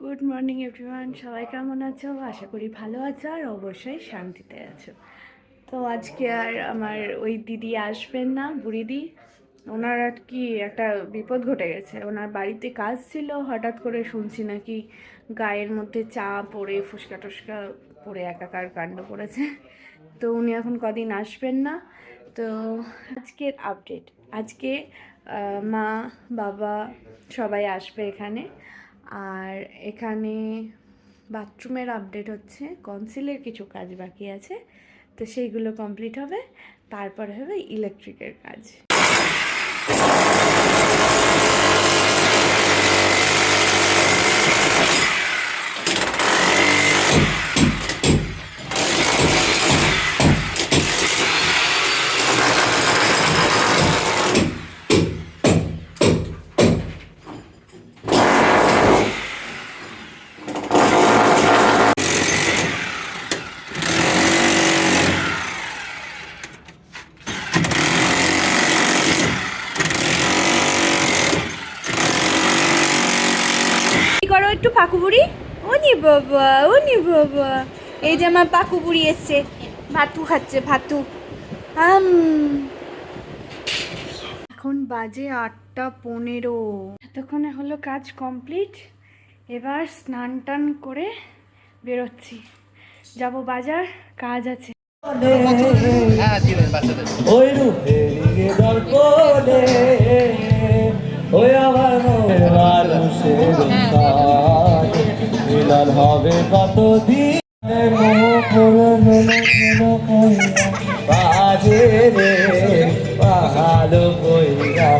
Good morning everyone সবাই কেমন আছো? আশা করি ভালো আছো আর অবশ্যই শান্তিতে আছো। তো আজকে আর আমার ওই দিদি আসবেন না, বুড়িদি। ওনার আর কি একটা বিপদ ঘটে গেছে। ওনার বাড়িতে কাজ ছিল, হঠাৎ করে শুনছি নাকি গায়ের মধ্যে চা পড়ে ফুসকা টুসকা পড়ে একাকার কাণ্ড পড়েছে তো উনি এখন কদিন আসবেন না। তো আজকের আপডেট আজকে মা, বাবা সবাই আসবে এখানে। আর এখানে বাথরুমের আপডেট হচ্ছে কনসিলের কিছু কাজ বাকি আছে, তো সেইগুলো কমপ্লিট হবে, তারপরে হবে ইলেকট্রিকের কাজ। একটু পাকু বুড়ি? ও নি বাবা ও নি বাবা। এই যে আমার পাকু বুড়ি এসছে। ভাতু খাচ্ছে ভাতু। আম। এখন বাজে আটটা পনেরো। এতক্ষণে হলো কাজ কমপ্লিট। এবার স্নান টান করে বেরোচ্ছি। যাব বাজার কাজ আছে। ওই আমার আর হবে কতদিন বাজে রে পাহাড় কইরা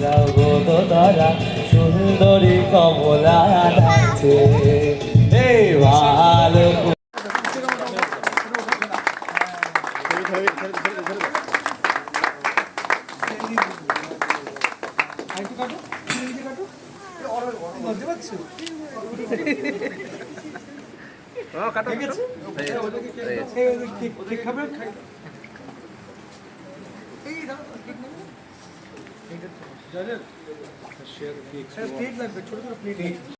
যাব তো সুন্দরী কমলা নাচে ভালো Thank. বুঝতে পারছ ছোট ছোট প্লেট